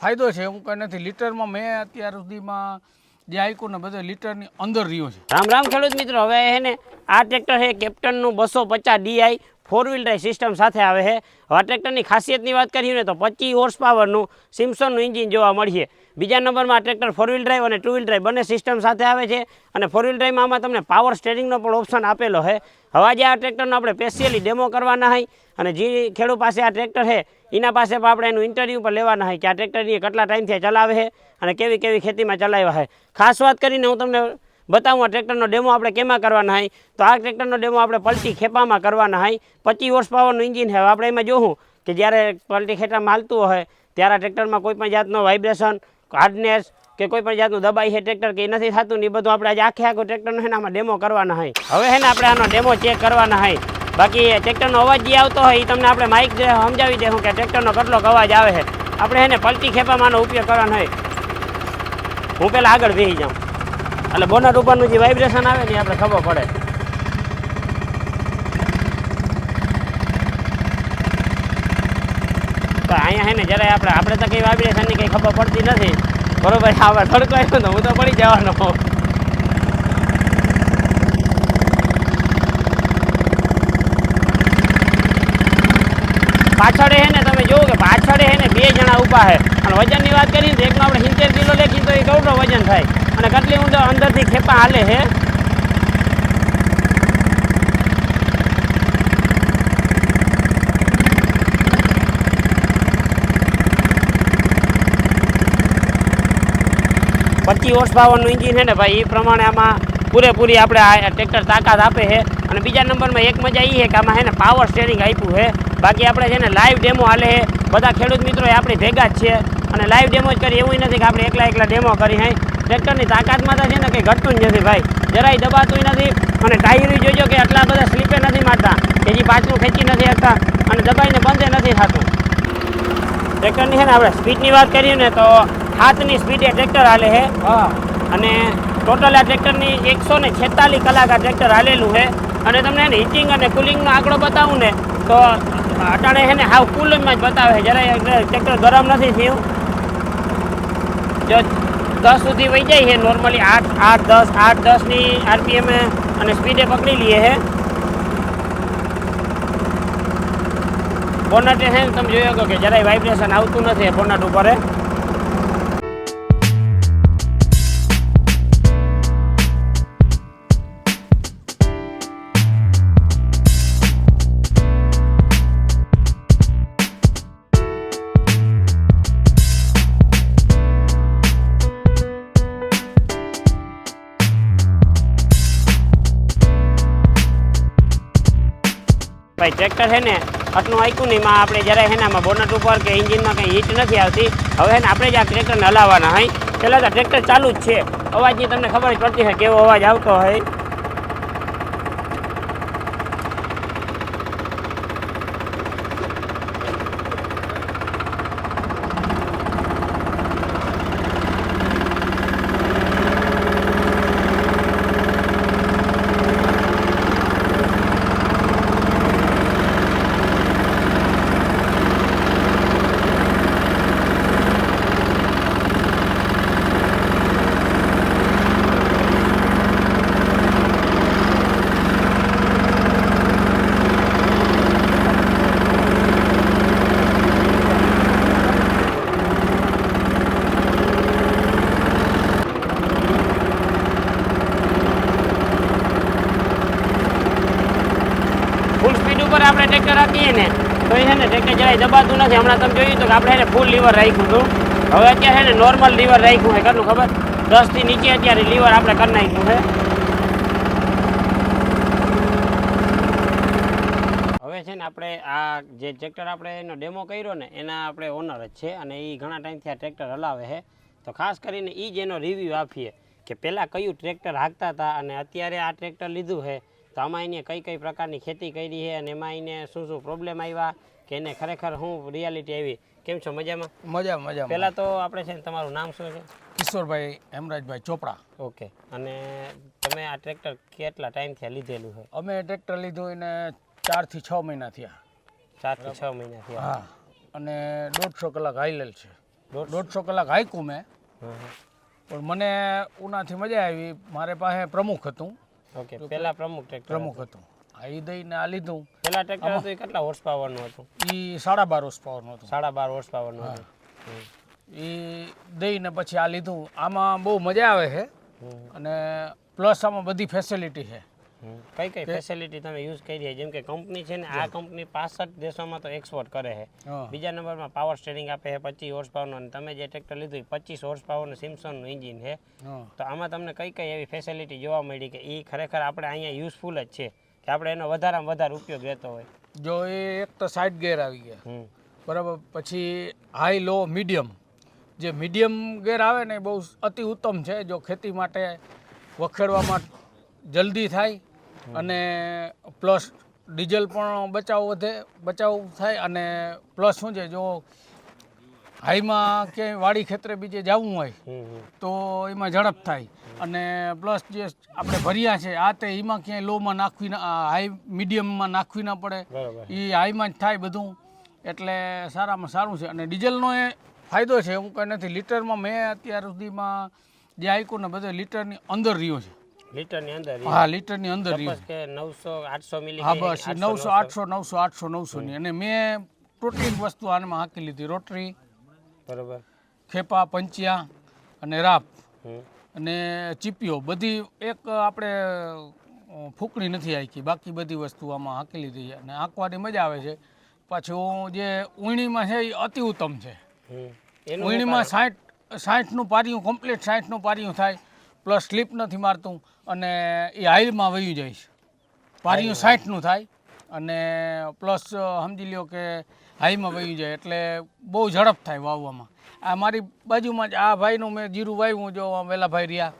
ફાયદો છે એવું કંઈ નથી. લીટરમાં મેં અત્યાર સુધીમાં જે આઈકોને બધે લીટરની અંદર રહ્યો છે. રામ રામ ખેડૂત મિત્રો, હવે હે ને આ ટ્રેક્ટર છે, કેપ્ટનનું બસો પચાસ DI four wheel drive system સાથે આવે છે. હવે ટ્રેક્ટરની ખાસિયતની વાત કરીએ ને તો પચીસ હોર્સ પાવરનું સિમ્સનનું ઇન્જિન જોવા મળશે બીજા નંબરમાં ટ્રેક્ટર ફોર વ્હીલ ડ્રાઈવ અને ટુ વ્હીલ ડ્રાઈવ બંને સિસ્ટમ સાથે આવે છે. અને ફોર વ્હીલ ડ્રાઈવમાં આમાં તમને પાવર સ્ટેરિંગનો પણ ઓપ્શન આપેલો છે. હવે આજે આ ટ્રેક્ટરનો આપણે સ્પેશિયલી ડેમો કરવાના હોય અને જે ખેડૂત પાસે આ ટ્રેક્ટર છે, એના પાસે પણ આપણે એનું ઇન્ટરવ્યૂ પણ લેવાના હોય કે આ ટ્રેક્ટરની કેટલા ટાઈમથી ચલાવે છે અને કેવી કેવી ખેતીમાં ચલાવ્યા છે. ખાસ વાત કરીને હું તમને બતાવું આ ટ્રેક્ટરનો ડેમો આપણે કેમાં કરવાના હોય તો આ ટ્રેક્ટરનો ડેમો આપણે પલટી ખેપામાં કરવાના હોય પચીસ વર્ષ પાવરનું એન્જિન છે. આપણે એમાં જોવું કે જ્યારે પલટી ખેટામાં હાલતું હોય ત્યારે આ ટ્રેક્ટરમાં કોઈ પણ જાતનો વાઇબ્રેશન હાર્ડનેસ કે કોઈ પણ જાતનું દબાઈ છે ટ્રેક્ટર કે નથી થતું ને એ બધું આપણે આજે આખે આખું ટ્રેક્ટરનો છે ને આમાં ડેમો કરવાના હોય હવે છે ને આપણે આનો ડેમો ચેક કરવાના હોય બાકી ટ્રેક્ટરનો અવાજ જે આવતો હોય એ તમને આપણે માઇક જે સમજાવી દઉં કે ટ્રેક્ટરનો કેટલો અવાજ આવે છે. આપણે એને પલટી ખેપામાં આનો ઉપયોગ કરવાનો હોય હું પહેલાં આગળ બેસી જાઉં. એટલે બોનટ ઉપરનું જે વાઇબ્રેશન આવે ને આપણે ખબર પડે. તો અહીંયા હે ને જરાય આપણે આપણે તો કંઈ વાઇબ્રેશનની કંઈ ખબર પડતી નથી. બરોબર આવા તડકો તો હું તો પડી જવાનો પાછળ હે ને તમે જોવો કે પાછળ હે ને બે જણા ઊભા છે અને વજનની વાત કરીને એકનો આપણે સિત્તેર કિલો લેખી તો એ કવડો વજન થાય. અને કેટલી ઊંડો અંદરથી ખેપા હાલે છે પચીસ હોર્સ પાવરનું ઇન્જિન છે ને ભાઈ, એ પ્રમાણે આમાં પૂરેપૂરી આપણે આ ટ્રેક્ટર તાકાત આપે છે. અને બીજા નંબરમાં એક મજા એ છે કે આમાં છે ને પાવર સ્ટેરિંગ આપ્યું છે. બાકી આપણે છે ને લાઈવ ડેમો હાલે છે. બધા ખેડૂત મિત્રો આપણે ભેગા જ છે. અને લાઈવ ડેમો જ કરી એવું નથી કે આપણે એકલા એકલા ડેમો કરી હે ટ્રેક્ટરની તાકાતમાં તો છે ને કંઈ ઘટતું જ નથી ભાઈ. જરાય દબાતું નથી. અને ટાયરી જોજો કે આટલા બધા સ્લીપે નથી મારતા. કે જે પાછું ખેંચી નથી શકતા અને દબાઈને બંધ નથી થતું. ટ્રેક્ટરની છે ને આપણે સ્પીડની વાત કરીએ ને તો હાથની સ્પીડે ટ્રેક્ટર હાલે છે. હા. અને ટોટલ આ ટ્રેક્ટરની એકસો ને છેતાલીસ કલાક આ ટ્રેક્ટર હાલેલું છે. અને તમને એને હિટિંગ અને કુલિંગનો આંકડો બતાવું ને તો અટાણે છે ને હાવ કુલિંગમાં જ બતાવે છે. જરાય ટ્રેક્ટર ગરમ નથી થયું. જો દસ સુધી વહી જાય છે નોર્મલી આઠ આઠ દસ આઠ દસની આરપીએમ અને સ્પીડે પકડી લઈએ છે. બોનટ છે ને તમે જોયો કે જરાય વાઇબ્રેશન આવતું નથી બોનટ ઉપર ભાઈ ટ્રેક્ટર છે ને, આટલું આંક્યું ને એમાં આપણે જરાય આમાં બોનટ ઉપર કે ઇન્જિનમાં કંઈ હીટ નથી આવતી, હવે ને આપણે જ આ ટ્રેક્ટરને હલાવવાના હોય પહેલાં તો ટ્રેક્ટર ચાલુ જ છે. અવાજની તમને ખબર જ પડતી હોય કેવો અવાજ આવતો હોય. આપણે ટ્રેક્ટર આપીએ ને, તો એ છે ને ટ્રેક્ટર જરાય દબાતું નથી. હમણાં તમે જોયું તો કે આપણે એને ફૂલ લીવર રાખ્યું હતું. હવે અત્યારે છે ને નોર્મલ લીવર રાખ્યું છે. કેટલું ખબર? દસથી નીચે અત્યારે લીવર આપણે કરી નાખ્યું છે. હવે છે ને આપણે આ જે ટ્રેક્ટર આપણે એનો ડેમો કર્યો ને, એના આપણે ઓનર જ છે અને એ ઘણા ટાઈમથી આ ટ્રેક્ટર હલાવે છે. તો ખાસ કરીને એ જ એનો રિવ્યૂ આપીએ કે પહેલાં કયું ટ્રેક્ટર હાંકતા હતા અને અત્યારે આ ટ્રેક્ટર લીધું છે. તો આમાં એને કઈ કઈ પ્રકારની ખેતી કરી છે અને એમાં એને શું શું પ્રોબ્લેમ આવ્યા કે એને ખરેખર શું રિયાલિટી આવી. કેમ છો? મજામાં? મજા મજા પહેલાં તો આપણે છે ને તમારું નામ શું છે? કિશોરભાઈ હેમરાજભાઈ ચોપડા. ઓકે અને તમે આ ટ્રેક્ટર કેટલા ટાઈમથી લીધેલું છે? અમે ટ્રેક્ટર લીધું એને ચારથી છ મહિના થયા. ચારથી છ મહિના થયા. હા. અને દોઢસો કલાક હાઈલેલ છે. દોઢસો? કલાક હાઈકું મેં. પણ મને ઉનાથી મજા આવી. મારે પાસે પ્રમુખ હતું. ઓકે પહેલા પ્રમુખ ટ્રેક્ટર પ્રમુખ હતું. આ ઈ દઈને આ લીધું. પહેલા ટ્રેક્ટર હતું એ કેટલા હોર્સ પાવરનું હતું? એ સાડા બાર હોર્સ પાવરનું હતું. સાડા બાર હોર્સ પાવરનું હતું. એ દઈને પછી આ લીધું. આમાં બહુ મજા આવે છે. અને પ્લસ આમાં બધી ફેસિલિટી છે. કઈ કઈ ફેસિલિટી તમે યુઝ કરી છે? જેમ કે કંપની છે ને આ કંપની પાસઠ દેશોમાં તો એક્સપોર્ટ કરે છે. બીજા નંબરમાં પાવર સ્ટેરિંગ આપે છે પચીસ હોર્સ પાવરનો અને તમે જે ટ્રેક્ટર લીધું એ પચીસ હોર્સ પાવરનું સિમસોનનું ઇન્જિન છે. તો આમાં તમને કઈ કઈ એવી ફેસિલિટી જોવા મળી કે એ ખરેખર આપણે અહીંયા યુઝફુલ જ છે? કે આપણે એનો વધારેમાં વધારે ઉપયોગ રહેતો હોય. જો એ એક તો સાઈડ ગેર આવી ગયા. બરાબર? પછી હાઈ લો મીડિયમ જે મીડિયમ ગેર આવે ને એ બહુ અતિ ઉત્તમ છે જો ખેતી માટે વખેડવામાં જલ્દી થાય અને પ્લસ ડીઝલ પણ બચાવ વધે બચાવ થાય અને પ્લસ શું છે જો હાઈમાં ક્યાંય વાડી ખેતરે બીજે જવું હોય તો એમાં ઝડપ થાય. અને પ્લસ જે આપણે ભર્યા છે આ તે એમાં ક્યાંય લોમાં નાખવી ના હાઈ મીડિયમમાં નાખવી ના પડે. એ હાઈમાં જ થાય બધું. એટલે સારામાં સારું છે. અને ડીઝલનો એ ફાયદો છે હું કંઈ નથી લીટરમાં મેં અત્યાર સુધીમાં જે આઈકું ને બધે લીટરની અંદર રહ્યો છે. લીટરની અંદર હા લીટરની અંદર કે નવસો આઠસો મિલી હા બસ અને મેં પ્રોટીન વસ્તુ આમાં હાંકી લીધી રોટરી બરોબર. ખેપા પંચિયા અને રાપ. અને ચીપીઓ બધી એક આપણે ફૂકણી નથી હાંકી. બાકી બધી વસ્તુ આમાં હાંકી લીધી છે અને હાંકવાની મજા આવે છે. પાછું જે ઉણીમાં છે એ અતિ ઉત્તમ છે ઉણીમાં સાઠ સાઠનું પારિયું કમ્પ્લીટ સાઠનું પારિયું થાય. પ્લસ સ્લીપ નથી મારતું અને એ હાઈલમાં વયું જાય છે. પારિયું સાઠનું થાય અને પ્લસ સમજી લ્યો કે હાઈમાં વયું જાય એટલે બહુ ઝડપ થાય વાવવામાં. આ મારી બાજુમાં જ આ ભાઈનું મેં જીરું વાવ્યું જો વેલાભાઈ રહ્યા.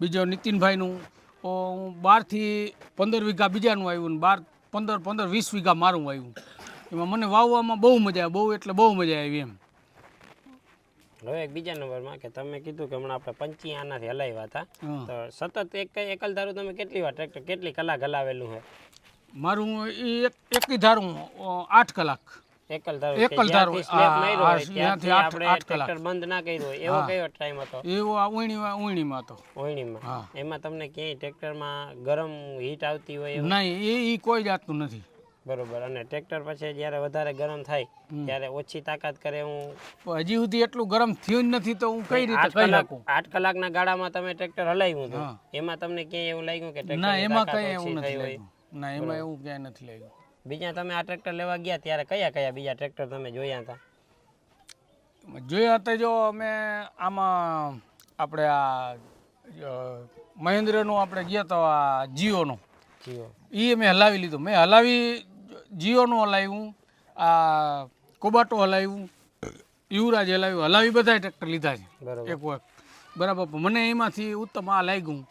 બીજો નીતિનભાઈનું. હું બારથી પંદર વીઘા બીજાનું આવ્યું ને બાર પંદર પંદર વીસ વીઘા મારું આવ્યું. એમાં મને વાવવામાં બહુ મજા આવે બહુ એટલે બહુ મજા આવી એમ. હવે એક બીજા નંબરમાં કે તમે કીધું કે હમણાં આપણે પંચી આનાથી હલાવ્યા હતા. તો સતત એક એકલ ધારું તમે કેટલી વાર ટ્રેક્ટર કેટલી કલાક હલાવેલું છે મારું એક એકી ધારું આઠ કલાક. એકલ ધારું એકલ ધારું, હોય ત્યાંથી આપણે. ટ્રેક્ટર બંધ ના કર્યું હોય. એવો કયો ટાઈમ હતો? એવો આ ઉણીમાં ઉણીમાં હતો. ઉણીમાં એમાં તમને ક્યાંય ટ્રેક્ટરમાં ગરમ હીટ આવતી હોય નહીં એ એ કોઈ જાતનું નથી. બરોબર. અને ટ્રેક્ટર પછી જ્યારે વધારે ગરમ થાય ત્યારે ઓછી તાકાત કરે હું. હજી સુધી એટલું ગરમ થયું જ નથી તો હું કઈ રીતે આઠ કહી કલાક આઠ કલાકના ગાળામાં તમે ટ્રેક્ટર હલાવ્યું હતું. એમાં તમને ક્યાંય એવું લાગ્યું કે ના એમાં કઈ એવું નથી લાગ્યું. ના એમાં એવું ક્યાંય નથી લાગ્યું. બીજા તમે આ ટ્રેક્ટર લેવા ગયા ત્યારે કયા કયા બીજા ટ્રેક્ટર તમે જોયા હતા? જોયા હતા જો અમે આમાં આપણે આ મહેન્દ્રનું આપણે ગયા તો આ જીઓનું. જીઓ. એ મેં હલાવી લીધું. મેં હલાવી જીઓનું હલાવ્યું આ કોબાટો હલાવ્યું યુવરાજ હલાવ્યું હલાવી બધા ટ્રેક્ટર લીધા છે. એક વખત. બરાબર મને એમાંથી ઉત્તમ આ લાગ્યું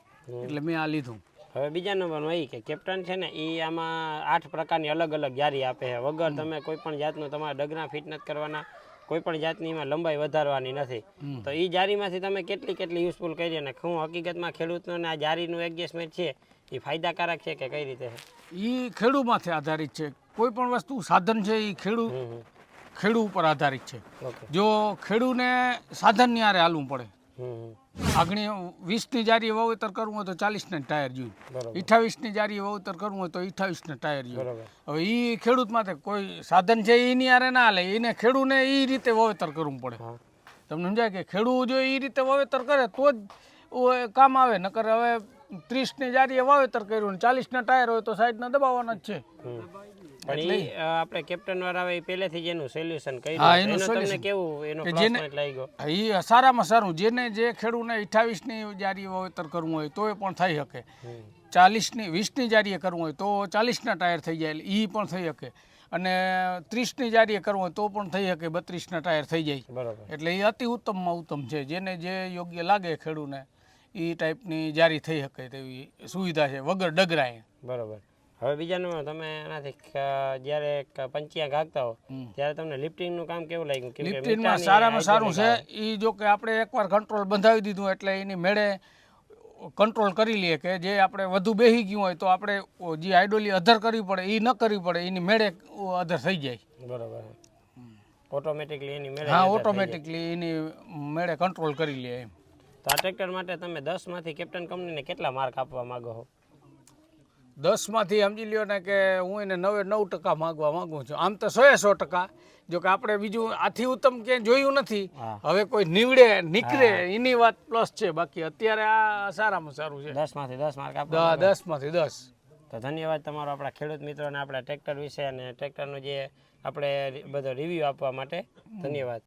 એટલે મેં આ લીધું. હવે બીજા નંબરમાં એ કે કેપ્ટન છે ને એ આમાં આઠ પ્રકારની અલગ અલગ જારી આપે છે. વગર તમે કોઈ પણ જાતનું તમારા ડગના ફિટ નથી કરવાના કોઈ પણ જાતની એમાં લંબાઈ વધારવાની નથી. તો એ જારીમાંથી તમે કેટલી કેટલી યુઝફુલ કરી અને શું હકીકતમાં ખેડૂતોને આ જારીનું એડજસ્ટમેન્ટ છે એ ફાયદાકારક છે કે કઈ રીતે છે? એ ખેડૂતમાંથી આધારિત છે. કોઈ પણ વસ્તુ સાધન છે એ ખેડૂ હમ હમ. ખેડૂ ઉપર આધારિત છે. જો ખેડૂને સાધનની આરે હાલવું પડે. આગણી વીસની જારી વાવેતર કરવું હોય તો ચાલીસના ટાયર જોયું બરોબર. અઠ્ઠાવીસની જારી વાવેતર કરવું હોય તો અઠ્ઠાવીસના ટાયર જોયું હવે એ ખેડૂત માટે કોઈ સાધન છે એની આરે ના હાલે. એને ખેડૂને એ રીતે વાવેતર કરવું પડે. તમને સમજાય કે ખેડૂત જો એ રીતે વાવેતર કરે તો જ કામ આવે. નકર હવે ત્રીસની જારીએ વાવેતર કર્યું ને ચાલીસના ટાયર હોય તો સાઈડના દબાવવાના જ છે. પણ આપણે કેપ્ટન વાળા એ પહેલેથી જ એનું સોલ્યુશન હા, એનું કેવું એનો જેને- લાગ્યો? એ સારામાં સારું જેને જે ખેડૂને અઠ્ઠાવીસની જારી વાવેતર કરવું હોય તો એ પણ થઈ શકે. ચાલીસની વીસની જારીએ કરવું હોય તો ચાલીસના ટાયર થઈ જાય એ પણ થઈ શકે. અને ત્રીસની જારીએ કરવું હોય તો પણ થઈ શકે બત્રીસના ટાયર થઈ જાય. બરાબર. એટલે એ અતિ ઉત્તમમાં ઉત્તમ છે જેને જે યોગ્ય લાગે ખેડૂને એ ટાઈપની જારી થઈ શકે તેવી સુવિધા છે વગર ડગરાય બરોબર. હવે બીજાનું તમે એનાથી જ્યારે પંચિયા ગાગતા હો ત્યારે તમને લિફ્ટિંગનું કામ કેવું લાગ્યું? કે લિફ્ટિંગમાં સારામાં સારું છે. એ જો કે આપણે એકવાર કંટ્રોલ બંધાવી દીધું એટલે એની મેળે કંટ્રોલ કરી લઈએ કે જે આપણે વધુ બેસી ગયું હોય તો આપણે જે આઈડોલી અધર કરવી પડે એ ન કરવી પડે એની મેળે અધર થઈ જાય. બરાબર. ઓટોમેટિકલી એની મેળે હા. ઓટોમેટિકલી એની મેળે કંટ્રોલ કરી લે એમ. તો આ ટ્રેક્ટર માટે તમે દસમાંથી કેપ્ટન કંપનીને કેટલા માર્ક આપવા માંગો છો? દસમાંથી સમજી લ્યો ને કે હું એને નવે નવ ટકા માગવા માગું છું. આમ તો સો એ સો ટકા. જો કે આપણે બીજું આથી ઉત્તમ ક્યાંય જોયું નથી. હવે કોઈ નીવડે નીકળે એની વાત પ્લસ છે. બાકી અત્યારે આ સારામાં સારું છે. દસમાંથી દસ માર્ક દસમાંથી દસ. તો ધન્યવાદ તમારો આપણા ખેડૂત મિત્રોને આપણા ટ્રેક્ટર વિશે અને ટ્રેક્ટરનું જે આપણે બધો રિવ્યૂ આપવા માટે. ધન્યવાદ.